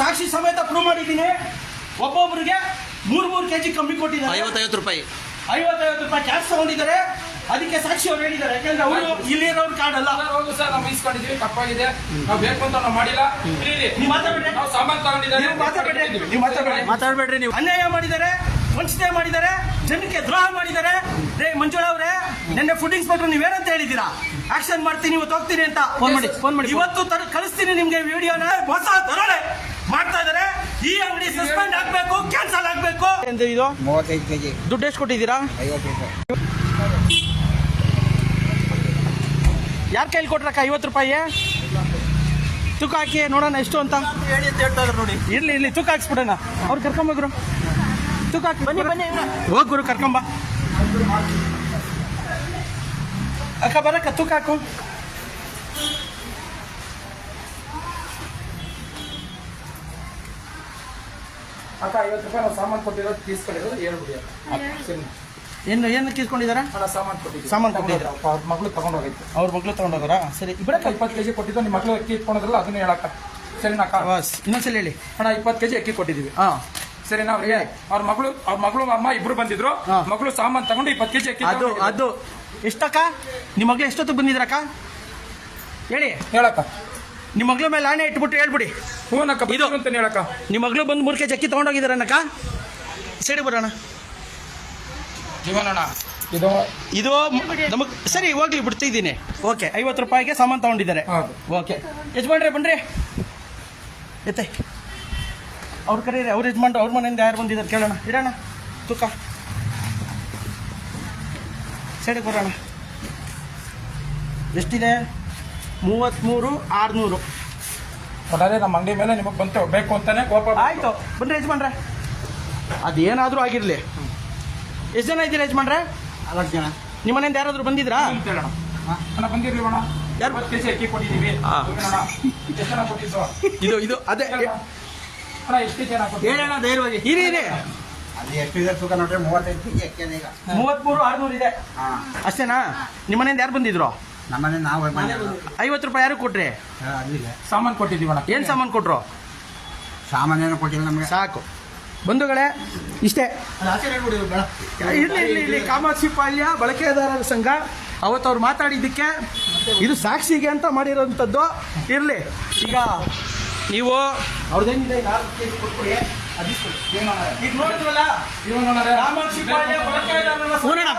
ಸಾಕ್ಷಿ ಸಮೇತ ಪ್ರೂವ್ ಮಾಡಿದ್ದೀನಿ. ಒಬ್ಬೊಬ್ಬರಿಗೆ ಮೂರ್ ಮೂರು ಕೆಜಿ ಕಮ್ಮಿ ಕೊಟ್ಟಿದ್ದಾರೆ. ಐವತ್ತೈವತ್ತು ರೂಪಾಯಿ. ಐವತ್ತೈವತ್ತು ರೂಪಾಯಿ ಕ್ಯಾಶ್ ತಗೊಂಡಿದ್ದಾರೆ. ಅದಕ್ಕೆ ಸಾಕ್ಷಿ ಅವ್ರು ಹೇಳಿದ್ದಾರೆ. ಯಾಕಂದ್ರೆ ಅವರು ಇಲ್ಲಿರೋರು ಕಾರ್ಡ್ ಅಲ್ಲ. ಸರ್, ಹೌದು ಸರ್ ನಾವು ಇಸ್ಕೊಂಡಿದ್ದೀವಿ ತಪ್ಪಾಗಿದೆ. ನಾವು ಬೇಕು ಅಂತ ನಾವು ಮಾಡಿಲ್ಲ. ನೀವು ಮಾತಾಡ್ಬೇಡಿ ನಾವು ಸಾಮಾನು ತಗೊಂಡಿದ್ದಾರೆ. ನೀವು ಮಾತಾಡ್ಬೇಡಿ ನೀವು ಮಾತಾಡ್ಬೇಡಿ ಮಾತಾಡ್ಬೇಡ್ರಿ ನೀವು. ಅನ್ಯಾಯ ಮಾಡಿದ್ದಾರೆ ವಂಚನೆ ಮಾಡಿದ್ದಾರೆ ಜನಕ್ಕೆ ದ್ರೋಹ ಮಾಡಿದ್ದಾರೆ. ರೇ ಮಂಜುಳಾ ಅವರೇ ನಿನ್ನೆ ಫುಡ್ ಇನ್ಸ್ಪೆಕ್ಟರ್ ನೀವೇನಂತ ಹೇಳಿದ್ದೀರಾ? ಆಕ್ಷನ್ ಮಾಡ್ತೀನಿ ಇವತ್ತು ಹೋಗ್ತೀನಿ ಅಂತ. ಫೋನ್ ಮಾಡಿ, ಫೋನ್ ಮಾಡಿ. ಇವತ್ತು ತರ- ಕಳಿಸ್ತೀನಿ ನಿಮ್ಗೆ ವಿಡಿಯೋನ ಹೊಸ ದರೋಡೆ ಮಾಡ್ತಾ ಇದಾರೆ ಈ ಅಂಗಡಿ ಸಸ್ಪೆಂಡ್ ಆಗ್ಬೇಕು ಕ್ಯಾನ್ಸಲ್ ಆಗ್ಬೇಕು. ಇದು? ಮೂವತ್ತೈದು ಕೆಜಿ. ದುಡ್ಡು ಎಷ್ಟು ಕೊಟ್ಟಿದ್ದೀರಾ? ಐವತ್ತು ರೂಪಾಯಿ. ಯಾರ ಕೈಲಿ ಕೊಟ್ರಕ್ಕ ಐವತ್ತು ರೂಪಾಯಿ? ತೂಕ ಹಾಕಿ ನೋಡೋಣ ಎಷ್ಟು ಅಂತ. ಹೇಳಿ ಅಂತ ಹೇಳ್ತಾ ಇದ್ದಾರೆ ನೋಡಿ ಇರ್ಲಿ ಇರ್ಲಿ ತೂಕ ಹಾಕ್ಸ್ಬಿಡೋಣ. ಅವ್ರು ಕರ್ಕೊಂಬೋಗ್ರು ತೂಕ ಹಾಕಿ ಬನ್ನಿ ಬನ್ನಿ ಹೋಗ್ ಗುರು ಕರ್ಕೊಂಬ ಅಕ್ಕ ಬರಕ್ಕ ತೂಕ ಹಾಕು. ಅಕ್ಕ ಐವತ್ತು ರೂಪಾಯಿ ನಾವು ಸಾಮಾನು ಕೊಟ್ಟಿರೋದು ತೀಸ್ಕೊಂಡಿರೋದು ಹೇಳ್ಬಿಡಿ ಅಕ್ಕ. ಸರಿ. ಏನು ಏನು ಕೀಸ್ಕೊಂಡಿದಾರ ಅಣ್ಣ ಸಾಮಾನು ಕೊಟ್ಟಿದ್ದೀವಿ. ಸಾಮಾನು ಕೊಟ್ಟಿದ್ದೀರಾ? ಅವ್ರ ಮಗಳು ತಗೊಂಡೋಗೈತೆ ಅವ್ರ ಮಗಳು ತಗೊಂಡೋಗೋರಾ ಸರಿ ಇಬ್ಬರಕ್ಕ ಇಪ್ಪತ್ತು ಕೆ ಜಿ ಕೊಟ್ಟಿದ್ದು ನಿಮ್ಮ ಮಗಳು ಅಕ್ಕಿ ಇಟ್ಕೊಂಡ್ರಲ್ಲ ಅದನ್ನ ಹೇಳಕ್ಕ. ಸರಿನಾ ಅಕ್ಕ? ಬಸ್ ಇನ್ನೊಂದ್ಸಲ ಹೇಳಿ. ಅಣ್ಣ ಇಪ್ಪತ್ತು ಕೆಜಿ ಅಕ್ಕಿ ಕೊಟ್ಟಿದ್ದೀವಿ. ಹಾಂ. ಸರಿನಾ? ಅವ್ರಿಗೆ ಅವ್ರ ಮಗಳು ಅವ್ರ ಮಗಳು ಅಮ್ಮ ಇಬ್ರು ಬಂದಿದ್ರು. ಹಾ. ಮಗಳು ಸಾಮಾನು ತಗೊಂಡು ಇಪ್ಪತ್ತು ಕೆಜಿ ಅಕ್ಕಿ ಅದು. ಅದು. ಎಷ್ಟಕ್ಕ? ನಿಮ್ಮ ಮಗಳು ಎಷ್ಟೊತ್ತಿಗೆ ಬಂದಿದ್ರಕ್ಕ? ಹೇಳಿ. ಹೇಳಕ್ಕ. ನಿಮ್ಮ ಮಗಳ ಮೇಲೆ ಆಣೆ ಇಟ್ಬಿಟ್ಟು ಹೇಳ್ಬಿಡಿ. ಹೂನಕ್ಕ ಇದು. ಇದು ಅಂತ ಹೇಳಕ್ಕ. ನಿಮ್ಮ ಮಗಳು ಬಂದು ಮೂರ್ಕೆ ಅಕ್ಕಿ ತೊಗೊಂಡೋಗಿದ್ದಾರನಕ್ಕ ಸರಿ ಬರೋಣ. ಜೀವನಣ್ಣ ಇದು ಇದು ನಮಗೆ ಸರಿ ಹೋಗ್ಲಿ ಬಿಡ್ತಿದ್ದೀನಿ ಓಕೆ ಐವತ್ತು ರೂಪಾಯಿಗೆ ಸಾಮಾನು ತಗೊಂಡಿದ್ದಾರೆ. ಓಕೆ. ಯಜಮಾನ್ರೆ ಬನ್ರಿ. ಎತ್ತೆ. ಅವ್ರ ಕರೀರಿ ಅವ್ರ ಯಜಮಾನ್ರು ಅವ್ರ ಮನೆಯಿಂದ ಯಾರು ಬಂದಿದ್ದಾರೆ ಕೇಳೋಣ. ಇಡೋಣ ತೂಕ. ಸರಿ ಬರೋಣ. ಎಷ್ಟಿದೆ? ಮೂವತ್ತ್ಮೂರು ಆರುನೂರು. ಒಟ್ಟಾರೆ ನಮ್ಮ ಅಂಗಡಿ ಮೇಲೆ ನಿಮಗೆ ಬಂತು. ಬೇಕು ಅಂತಾನೆ ಕೋಪ ಆಯಿತು ಬನ್ರಿ ಯಜಮಾನ್ರೆ. ಅದೇನಾದರೂ ಆಗಿರಲಿ. ಎಷ್ಟು ಜನ ಇದ್ದೀರಾ ಯಜಮಾನ್ರೆ? ನಾಲ್ಕು ಜನ. ನಿಮ್ಮ ಮನೆಯಿಂದ ಯಾರಾದರೂ ಬಂದಿದ್ರಾ? ಅಂತ ಹೇಳೋಣ. ಅಣ್ಣ ಬಂದಿರಲಿ ಅಣ್ಣ. ಯಾರು? ಕೆಜಿ ಅಕ್ಕಿ ಕೊಟ್ಟಿದ್ದೀವಿ. ಎಷ್ಟು ಜನ ಕೊಟ್ಟಿದ್ದು? ಇದು ಇದು ಅದೇ. ಅಣ್ಣ ಎಷ್ಟು ಜನ ಹೇಳೋಣ ಧೈರ್ಯವಾಗಿ. ಇರಿ ಇರಿ ಅದು ಎಷ್ಟು ಇದೆ ತೂಕ ನೋಡ್ರಿ ಮೂವತ್ತೈದು ಕೆಜಿ ಅಕ್ಕಿ ಈಗ. ಮೂವತ್ಮೂರು ಆರ್ನೂರು ಇದೆ. ಹಾಂ. ಅಷ್ಟೇನಾ? ನಿಮ್ಮ ಮನೆಯಿಂದ ಯಾರು ಬಂದಿದ್ರು? ನಮ್ಮನೆ ನಾವು. ಐವತ್ತು ರೂಪಾಯಿ ಯಾರು ಕೊಟ್ರಿ? ಅಲ್ಲಿಗೆ. ಸಾಮಾನು ಕೊಟ್ಟಿದ್ದೀವಿ ಅಣ್ಣ. ಏನು ಸಾಮಾನು ಕೊಟ್ರು? ಏನು ಕೊಟ್ಟಿಲ್ಲ ನಮಗೆ. ಸಾಕು. ಬಂಧುಗಳೇ ಇಷ್ಟೇ. ಇರಲಿ ಇಲ್ಲಿ ಇಲ್ಲಿ ಕಾಮಾಕ್ಷಿ ಪಾಲ್ಯ ಬಳಕೆದಾರರ ಸಂಘ. ಅವತ್ತು ಅವ್ರು ಮಾತಾಡಿದ್ದಕ್ಕೆ ಇದು ಸಾಕ್ಷಿಗೆ ಅಂತ ಮಾಡಿರೋಂಥದ್ದು. ಇರಲಿ. ಈಗ ನೀವು ಅವ್ರದ್ದೇನಿದೆ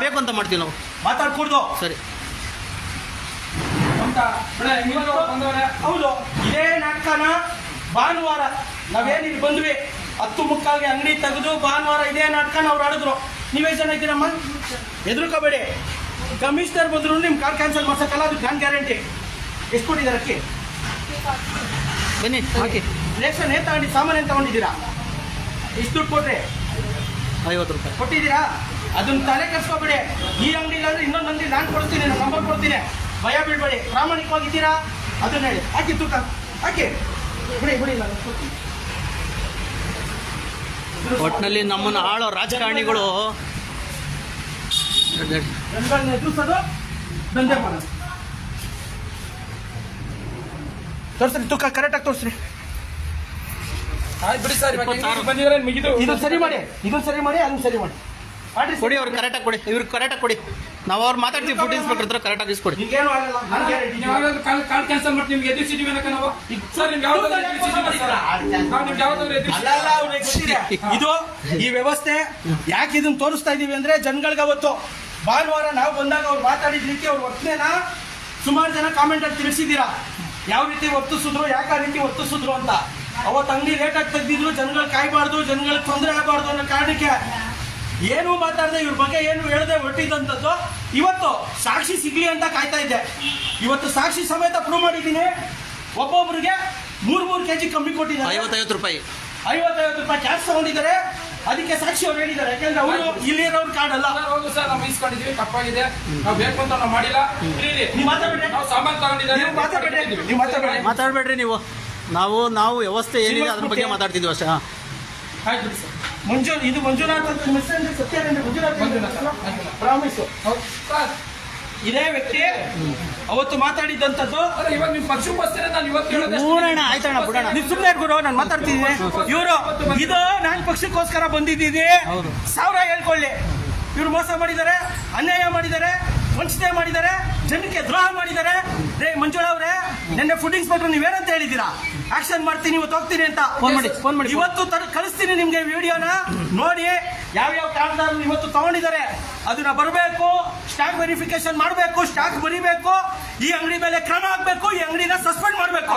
ಬೇಕು ಅಂತ ಮಾಡ್ತೀವಿ ನಾವು. ಮಾತಾಡ್ಕೂಡ್ದು. ಸರಿ. ಅಂತ. ಹೌದು ಇದೇ ನಾಟಕನ ಭಾನುವಾರ ನಾವೇನಿಲ್ಲಿ ಬಂದ್ವಿ? ಹತ್ತು ಮುಕ್ಕಾಗಿ ಅಂಗಡಿ ತೆಗೆದು ಭಾನುವಾರ ಇದೇ ನಾಟಕನ ಅವ್ರು ಆಡಿದ್ರು. ನೀವೇ ಜನ ಇದ್ದೀರಮ್ಮ? ಹೆದರ್ಕೋಬೇಡಿ. ಕಮಿಷನರ್ ಬಂದ್ರು ನಿಮ್ ಕಾರ್ ಕ್ಯಾನ್ಸಲ್ ಮಾಡ್ಸಕ್ಕಲ್ಲ ಅದು ಗ್ಯಾನ್ ಗ್ಯಾರಂಟಿ ಎಷ್ಟು ಕೊಟ್ಟಿದ್ದಾರೆ ಅಕ್ಕಿ? ಬನ್ನಿ ಹಾಕಿ. ರೇಷನ್ ಏನ್ ತಗೊಂಡಿ ಸಾಮಾನು ಏನ್ ತಗೊಂಡಿದ್ದೀರಾ? ಎಷ್ಟು ದುಡ್ಡು ಕೊಟ್ರಿ? ಐವತ್ತು ರೂಪಾಯಿ. ಕೊಟ್ಟಿದ್ದೀರಾ? ಅದನ್ನ ತಲೆ ಕೆಡ್ಸ್ಕೊಬೇಡಿ. ಈ ಅಂಗಡಿ ಇಲ್ಲಾಂದ್ರೆ ಇನ್ನೊಂದು ಅಂಗಡಿ ನಾನು ಕೊಡ್ತೀನಿ ನಾನು ನಂಬರ್ ಕೊಡ್ತೀನಿ. ಭಯ ಬೀಳ್ಬೇಡಿ. ಪ್ರಾಮಾಣಿಕವಾಗಿದ್ದೀರಾ? ಅದನ್ನ ಹೇಳಿ. ಹಾಕಿ ತೂಕ. ಹಾಕಿ ಬಿಡಿ ಬಿಡಿ ನಾನು. ಒಟ್ಟಿನಲ್ಲಿ ನಮ್ಮನ್ನು ಆಳೋ ರಾಜಕಾರಣಿಗಳು. ತೋರ್ಸ್ರಿ ಎದುರಿಸೋದು ದಂಧೆ ಮಾಡೋದು. ತೋರಿಸ್ರಿ ತೂಕ. ಕರೆಕ್ಟಾಗಿ ತೋರಿಸ್ರಿ. ಆಯ್ತು ಬಿಡಿ ಸರ್ ಬಂದಿದ್ರೆ ಮುಗಿದು. ಇದನ್ನ ಸರಿ ಮಾಡಿ. ಇದನ್ನ ಸರಿ ಮಾಡಿ ಅದನ್ನ ಸರಿ ಮಾಡಿ. ಕೊಡಿ ಅವ್ರು ಕರೆಕ್ಟಾಗಿ ಕೊಡಿ. ಇವ್ರಿಗೆ ಕರೆಕ್ಟಾಗಿ ಕೊಡಿ. ನಾವು ಅವ್ರು ಮಾತಾಡ್ತೀವಿ ಫುಡ್ ಇನ್ಸ್ಪೆಕ್ಟರ್ ಹತ್ರ ಕರೆಕ್ಟಾಗಿ ಇಸ್ಕೊಡಿ. ಅವ್ರಿಗೆ ಇದು ಈ ವ್ಯವಸ್ಥೆ ಯಾಕೆ ಇದನ್ನ ತೋರಿಸ್ತಾ ಇದೀವಿ ಅಂದ್ರೆ ಜನಗಳಿಗೆ ಅವತ್ತು ಭಾನುವಾರ ನಾವು ಬಂದಾಗ ಅವ್ರು ಮಾತಾಡಿದ ರೀತಿ ಅವ್ರ ವರ್ತನೆನ ಸುಮಾರು ಜನ ಕಾಮೆಂಟ್ ಅಲ್ಲಿ ತಿಳಿಸಿದ್ದೀರಾ? ಯಾವ ರೀತಿ ವರ್ತಿಸಿದ್ರು ಯಾಕೆ ಆ ರೀತಿ ವರ್ತಿಸಿದ್ರು ಅಂತ? ಅವತ್ತು ಅಂಗಡಿ ಲೇಟಾಗಿ ತೆಗ್ದಿದ್ರು ಜನಗಳು ಕಾಯಬಾರ್ದು ಜನಗಳಿಗೆ ತೊಂದರೆ ಆಗಬಾರ್ದು ಅನ್ನೋ ಕಾರಣಕ್ಕೆ ಏನು ಮಾತಾಡದೆ ಇವ್ರ ಬಗ್ಗೆ ಏನು ಹೇಳದೆ ಹೊಟ್ಟಿದ್ದಂಥದ್ದು ಇವತ್ತು ಸಾಕ್ಷಿ ಸಿಗ್ಲಿ ಅಂತ ಕಾಯ್ತಾ ಇದ್ದೆ. ಇವತ್ತು ಸಾಕ್ಷಿ ಸಮೇತ ಪ್ರೂವ್ ಮಾಡಿದ್ದೀನಿ. ಒಬ್ಬೊಬ್ಬರಿಗೆ ಮೂರ್ ಮೂರು ಕೆಜಿ ಕಮ್ಮಿ ಕೊಟ್ಟಿದ್ದಾರೆ. ಐವತ್ತೈವತ್ತು ರೂಪಾಯಿ. ಐವತ್ತೈವತ್ತು ರೂಪಾಯಿ ಕ್ಯಾಶ್ ತಗೊಂಡಿದ್ದಾರೆ. ಅದಕ್ಕೆ ಸಾಕ್ಷಿ ಅವ್ರು ಹೇಳಿದ್ದಾರೆ. ಯಾಕಂದ್ರೆ ಅವರು ಇಲ್ಲಿರೋರು ಕಾರ್ಡ್ ಅಲ್ಲ. ಹೌದು ಸರ್ ನಾವು ಇಸ್ಕೊಂಡಿದೀವಿ ತಪ್ಪಾಗಿದೆ. ನಾವು ಬೇಕು ಅಂತ ನಾವು ಮಾಡಿಲ್ಲ. ನೀವು ಮಾತಾಡ್ಬೇಡಿ ನಾವು ಸಾಮಾನು ತಗೊಂಡಿದ್ದಾರೆ. ನೀವು ಮಾತಾಡ್ಬೇಡಿ ನೀವು ಮಾತಾಡ್ಬೇಡಿ ಮಾತಾಡಬೇಡ್ರಿ ನೀವು. ನಾವು ನಾವು ವ್ಯವಸ್ಥೆ ಏನಿದೆ ಅದ್ರ ಬಗ್ಗೆ ಮಾತಾಡ್ತಿದ್ವಿ ಅಷ್ಟೇ. ಆಯ್ತು ಬಿಡಿ ಸರ್. ಮಂಜು ಇದು ಮಂಜುನಾಥ್ ಅಂತ ಮಿಸ್ ಅಂದ್ರೆ ಸತ್ಯ ಮಂಜುನಾಥ್. ಪ್ರಾಮಿಸ್. ಇದೇ ವ್ಯಕ್ತಿ ಅವತ್ತು ಮಾತಾಡಿದಂಥದ್ದು ಇವಾಗ ಇವಾಗ ನಿಮ್ ಪಕ್ಷಕ್ಕೋಸ್ಕರ ನಾನು ಇವತ್ತು ಆಯ್ತಣ್ಣ ಬಿಡೋಣ. ನೀವು ಸುಮ್ಮನೆ ಗುರು ನಾನು ಮಾತಾಡ್ತಿದ್ದೀನಿ. ಇವರು ಇದು ನಾನು ಪಕ್ಷಕ್ಕೋಸ್ಕರ ಬಂದಿದ್ದೀನಿ. ಸಾವಿರ ಹೇಳ್ಕೊಳ್ಳಿ. ಇವ್ರು ಮೋಸ ಮಾಡಿದ್ದಾರೆ ಅನ್ಯಾಯ ಮಾಡಿದ್ದಾರೆ ವಂಚನೆ ಮಾಡಿದ್ದಾರೆ ಜನಕ್ಕೆ ದ್ರೋಹ ಮಾಡಿದ್ದಾರೆ. ರೇ ಮಂಜುಳ ಅವರೇ ನಿನ್ನೆ ಫುಡ್ ಇನ್ಸ್ಪೆಕ್ಟರ್ ನೀವೇನಂತ ಹೇಳಿದ್ದೀರಾ? ಆಕ್ಷನ್ ಮಾಡ್ತೀನಿ ಇವತ್ತು ಹೋಗ್ತೀನಿ ಅಂತ. ಫೋನ್ ಮಾಡಿ, ಫೋನ್ ಮಾಡಿ. ಇವತ್ತು ತರ- ಕಳಿಸ್ತೀನಿ ನಿಮಗೆ ವಿಡಿಯೋನ. ನೋಡಿ ಯಾವ್ಯಾವ ಕಾರಣದಾರರು ಇವತ್ತು ತಗೊಂಡಿದ್ದಾರೆ. ಅದನ್ನ ಬರಬೇಕು ಸ್ಟಾಕ್ ವೆರಿಫಿಕೇಶನ್ ಮಾಡಬೇಕು ಸ್ಟಾಕ್ ಬರಿಬೇಕು ಈ ಅಂಗಡಿ ಮೇಲೆ ಕ್ರಮ ಆಗಬೇಕು ಈ ಅಂಗಡಿನ ಸಸ್ಪೆಂಡ್ ಮಾಡಬೇಕು.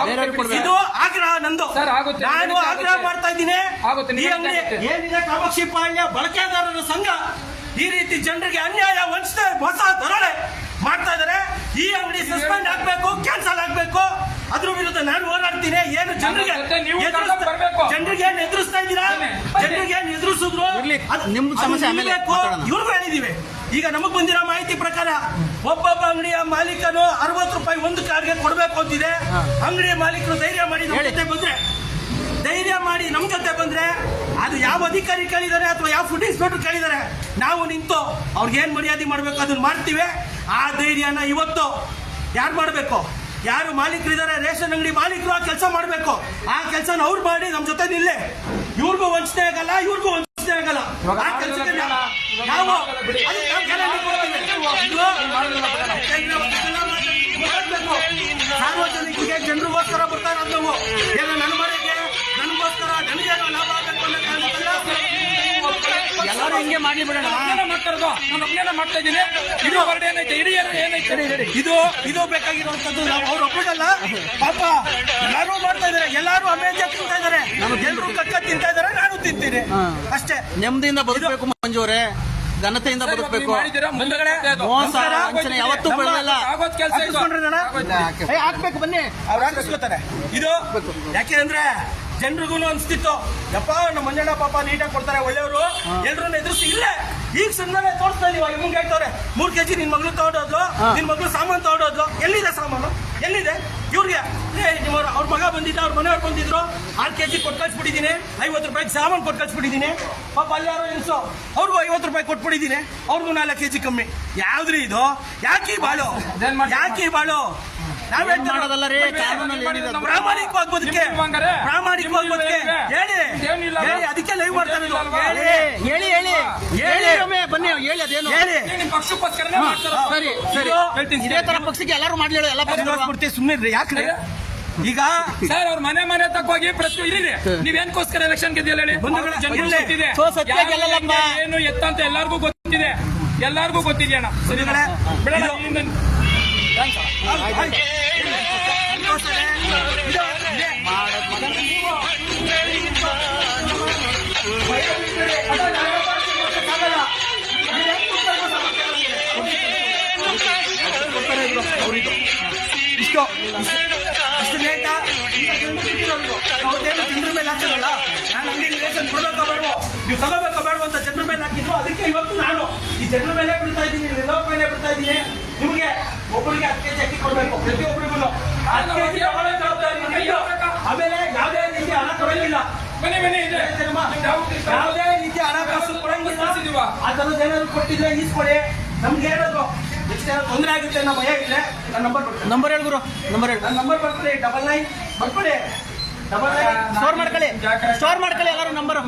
ಇದು ಆಗ್ರಹ ನಂದು. ನಾನು ಆಗ್ರಹ. ಮಾಡ್ತಾ ಇದ್ದೀನಿ. ಆಗುತ್ತೆ, ಈ ಅಂಗಡಿ. ಏನಿದೆ? ಕಾಮಾಕ್ಷಿ ಪಾಳ್ಯ ಬಳಕೆದಾರರ ಸಂಘ. ಈ ರೀತಿ ಜನರಿಗೆ ಅನ್ಯಾಯ ವಂಚನೆ ಹೊಸ ದರೋಡೆ. ಮಾಡ್ತಾ ಇದಾರೆ ಈ ಅಂಗಡಿ ಸಸ್ಪೆಂಡ್ ಆಗ್ಬೇಕು ಕ್ಯಾನ್ಸಲ್ ಆಗ್ಬೇಕು. ಅದ್ರ ವಿರುದ್ಧ ನಾನು ಹೋರಾಡ್ತೀನಿ. ಏನು ಜನರಿಗೆ ಜನರಿಗೆ ಏನ್ ಎದುರಿಸ್ತಾ ಇದ್ದೀರಾ. ಜನರಿಗೆ ಏನ್ ಎದುರಿಸಿದ್ರು? ನಿಮ್ಮ ಸಮಸ್ಯೆ. ಇವ್ರಿಗೂ ಹೇಳಿದೀವಿ. ಈಗ ನಮಗ್ ಬಂದಿರೋ ಮಾಹಿತಿ ಪ್ರಕಾರ ಒಬ್ಬೊಬ್ಬ ಅಂಗಡಿಯ ಮಾಲೀಕನು ಅರವತ್ತು ರೂಪಾಯಿ ಒಂದು ಕಾರ್ಗೆ ಕೊಡ್ಬೇಕು ಅಂತಿದೆ. ಅಂಗಡಿಯ ಮಾಲೀಕರು ಧೈರ್ಯ ಮಾಡಿ. ಜೊತೆ ಬಂದ್ರೆ ಧೈರ್ಯ ಮಾಡಿ ನಮ್ಮ ಜೊತೆ ಬಂದ್ರೆ ಅದು ಯಾವ ಅಧಿಕಾರಿ ಕೇಳಿದಾರೆ ಅಥವಾ ಯಾವ ಫುಡ್ ಇನ್ಸ್ಪೆಕ್ಟರ್ ಕೇಳಿದಾರೆ ನಾವು ನಿಂತು ಅವ್ರಿಗೆ ಏನ್ ಮರ್ಯಾದೆ ಮಾಡಬೇಕು ಅದನ್ನ ಮಾಡ್ತೀವಿ. ಆ ಧೈರ್ಯನ ಇವತ್ತು ಯಾರು ಮಾಡಬೇಕು? ಯಾರು ಮಾಲೀಕರಿದ್ದಾರೆ ರೇಷನ್ ಅಂಗಡಿ ಮಾಲೀಕರು ಆ ಕೆಲಸ ಮಾಡಬೇಕು. ಆ ಕೆಲಸನ ಅವ್ರು ಮಾಡಿ ನಮ್ಮ ಜೊತೆ ನಿಲ್ಲೆ. ಇವ್ರಿಗೂ ವಂಚನೆ ಆಗಲ್ಲ ಇವ್ರಿಗೂ ವಂಚನೆ ಆಗಲ್ಲ. ಆ ನಾವು- ಇವಾಗ ನಾವು ಬರ್ತಾರೆ ಬಿಡಿ. ಎಲ್ಲರೂ ಹಿಂಗೆ ಮಾಡಿ ಬಿಡೋಣ. ಮಾಡ್ತಾ ಇರೋದು. ನಾನು ಒಬ್ನೇನೆ ಮಾಡ್ತಾ ಇದ್ದೀನಿ. ಇದು ಹೊರಡೆ ಏನೈತೆ? ಇಡೀ ಏನು ಏನೈತೆ? ಇದು ಇದು ಬೇಕಾಗಿರುವಂತದ್ದು ನಾವು ಅವ್ರು ಒಬ್ಬರಲ್ಲ ಪಾಪ ಎಲ್ಲರೂ ಮಾಡ್ತಾ ಇದಾರೆ ಎಲ್ಲರೂ ಅಮೇಜ ತಿಂತಾ ಇದಾರೆ ಎಲ್ಲರೂ ಕಕ್ಕ ತಿಂತಾ ಇದಾರೆ ನಾನು ತಿಂತೀನಿ. ಅಷ್ಟೇ. ನೆಮ್ಮದಿಯಿಂದ ಬದುಕಬೇಕು ಮಂಜು ಅವರೇ ಘನತೆಯಿಂದ ಬದುಕಬೇಕು. ಮೋಸ ವಂಚನೆ ಯಾವತ್ತೂ? ಆಗೋಯ್ತು. ಹಾಕ್ಬೇಕು ಬನ್ನಿ. ಅವ್ರು ಹಾಕಿಸ್ಕೋತಾರೆ. ಇದು ಯಾಕೆ ಅಂದ್ರೆ ಜನರಿಗೂ ಅನ್ಸ್ತಿತ್ತು. ಯಪ್ಪ ನಮ್ಮ ಮಂಜಣ್ಣ ಪಾಪ ನೀಟಾಗಿ ಕೊಡ್ತಾರೆ ಒಳ್ಳೆಯವರು. ಎಲ್ರನ್ನ ಎದುರಿಸಿ ಇಲ್ಲೇ. ಈಗ ಸುಮ್ಮನೆ ತೋರಿಸ್ತಾ ಇವಾಗ ಹೇಳ್ತಾರೆ ಮೂರ್ ಕೆಜಿ ನಿನ್ ಮಗಳು ತಗೊಂಡೋದ್ಲು. ನಿನ್ ಮಗಳು ಸಾಮಾನು ತಗೊಂಡೋದ್ಲು. ಎಲ್ಲಿದೆ ಸಾಮಾನು? ಎಲ್ಲಿದೆ? ಇವ್ರಿಗೆ. ಏ ನಿಮ್ಮ ಅವ್ರ ಮಗ ಬಂದಿದ್ದ ಅವ್ರ ಮನೆಯವ್ರು ಬಂದಿದ್ರು. ಆರು ಕೆಜಿ ಕೊಟ್ಟು ಕಳ್ಸಿಬಿಟ್ಟಿದ್ದೀನಿ. ಐವತ್ತು ರೂಪಾಯಿಗೆ ಸಾಮಾನು ಕೊಟ್ಟು ಕಳ್ಸಿಬಿಟ್ಟಿದ್ದೀನಿ. ಪಾಪ ಅಲ್ಲಿ ಎನ್ಸು ಅವ್ರಿಗೂ ಐವತ್ತು ರೂಪಾಯಿ ಕೊಟ್ಬಿಟ್ಟಿದ್ದೀನಿ. ಅವ್ರಿಗೂ ನಾಲ್ಕು ಕೆಜಿ ಕಮ್ಮಿ. ಯಾವ್ದ್ರಿ ಇದು? ಯಾಕೆ ಬಾಳು? ಯಾಕೆ ಬಾಳು? ಮಾಡೋದಲ್ಲ ರೀ? ಕಾನೂನಲ್ಲಿ ಏನಿದೆ ಅದು? ಪ್ರಾಮಾಣಿಕವಾಗಿ ಬದುಕೆ ನಿಮ್ಗೆ ಪ್ರಾಮಾಣಿಕವಾಗಿ ಬದುಕೆ ಹೇಳಿ. ಏನಿಲ್ಲ ಅಲ್ವಾ? ಹೇಳಿ ಅದಕ್ಕೆ ಲೈವ್ ಮಾಡ್ತಾರೆ ಹೇಳಿ. ಹೇಳಿ ಹೇಳಿ. ಬನ್ನಿ ಹೇಳಿ ಅದೇನು? ಹೇಳಿ. ಪಕ್ಷಕ್ಕೋಸ್ಕರನೇ. ಸರಿ ಸರಿ. ಹೇಳ್ತೀನಿ. ಇದೇ ತರ ಪಕ್ಷಕ್ಕೆ ಎಲ್ಲರೂ ಮಾಡ್ಲಿ ಹೇಳು, ಎಲ್ಲ ಸುಮ್ಮನೆ ಯಾಕ್ರಿ? ಈಗ ಸರ್ ಅವ್ರ ಮನೆ ಮನೆ ತಕ್ಕ ಹೋಗಿ ಪ್ರಶ್ನೆ ಇರಿ ನೀವೇನ್ಕೋಸ್ಕರ ಎಲೆಕ್ಷನ್ ಗೆದ್ದಿಲ್ಲ ಹೇಳಿ? ಬಂಧುಗಳೇ, ಜನರಿಗೆ ಇಲ್ಲೇ. ಗೊತ್ತಿದೆ ಸೊ ಸತ್ಯ ಯಾರು ಗೆಲ್ಲಲ್ಲಮ್ಮ. ಏನು ಎತ್ತ ಅಂತ ಎಲ್ಲಾರ್ಗೂ ಗೊತ್ತಿದೆ. ಎಲ್ಲಾರ್ಗೂ ಗೊತ್ತಿದೆ ಅಣ್ಣ ಸರಿ ಬಿಡೋಣ ಇದು- ಆಯ್ತು, ಆಯ್ತು. ಸಂತೋಷನೇ. ಇದು ಇದೆ. ಆಗಲ್ಲ. ಅವ್ರಿದು. ಇಷ್ಟು ಇಷ್ಟು ಲೇಟಾ ಮೇಲೆ ಹಾಕಿರಲ್ಲ ನಾನು ಅಂಗಡಿ ರೇಷನ್ ಕೊಡ್ಬೇಕೋ ಬೇಡವೋ ನೀವು ತಗೋಬೇಕೋ ಅಂತ ಜನರ ಮೇಲೆ ಹಾಕಿದ್ರು ಅದಕ್ಕೆ ಇವತ್ತು ನಾನು ಈ ಜನರ ಮೇಲೆ ಬಿಡ್ತಾ ಇದ್ದೀನಿ ರಿಸರ್ವ್ ಮೇಲೆ ಬಿಡ್ತಾ ಇದ್ದೀನಿ ನಿಮಗೆ ಒಬ್ಬರಿಗೆ ಹತ್ತು ಕೆಜಿ ಅಕ್ಕಿ ಕೊಡಬೇಕು. ಪ್ರತಿಯೊಬ್ಬರಿಗೂ ಹತ್ತು ಕೆಜಿ ತಗೊಳ್ಳೋ ಜವಾಬ್ದಾರಿ ನಿಮ್ಮದು. ಆಮೇಲೆ ಯಾವುದೇ ರೀತಿ ಹಣ ಕೊಡಂಗಿಲ್ಲ. ಬನ್ನಿ ಬನ್ನಿ ಇದೆ. ಏನಮ್ಮ? ಯಾವ್ದು ರೀತಿ ಹಣಕಾಸು ಕೊಡಂಗಿಲ್ಲ? ಆ ಥರದ್ದು ಏನಾದ್ರು ಕೊಟ್ಟಿದ್ರೆ ಈಸ್ಕೊಡಿ ನಮ್ಗೆ ಹೇಳೋದು ನೆಕ್ಸ್ಟ್ ತೊಂದರೆ ಆಗುತ್ತೆ ನಮ್ಮ ಭಯ ಇದ್ರೆ ನನ್ನ ನಂಬರ್ ಬರ್ತೀನಿ. ನಂಬರ್ ಹೇಳು ಗುರು ನಂಬರ್ ಹೇಳಿ. ನನ್ನ ನಂಬರ್ ಬರ್ಕೊಳ್ಳಿ ಡಬಲ್ ನೈನ್ ಬರ್ಕೊಳ್ಳಿ. Double nine. ಸ್ಟೋರ್ ಮಾಡ್ಕೊಳ್ಳಿ. ಸ್ಟೋರ್ ಮಾಡ್ಕೊಳ್ಳಿ ಎಲ್ಲರೂ ನಂಬರ್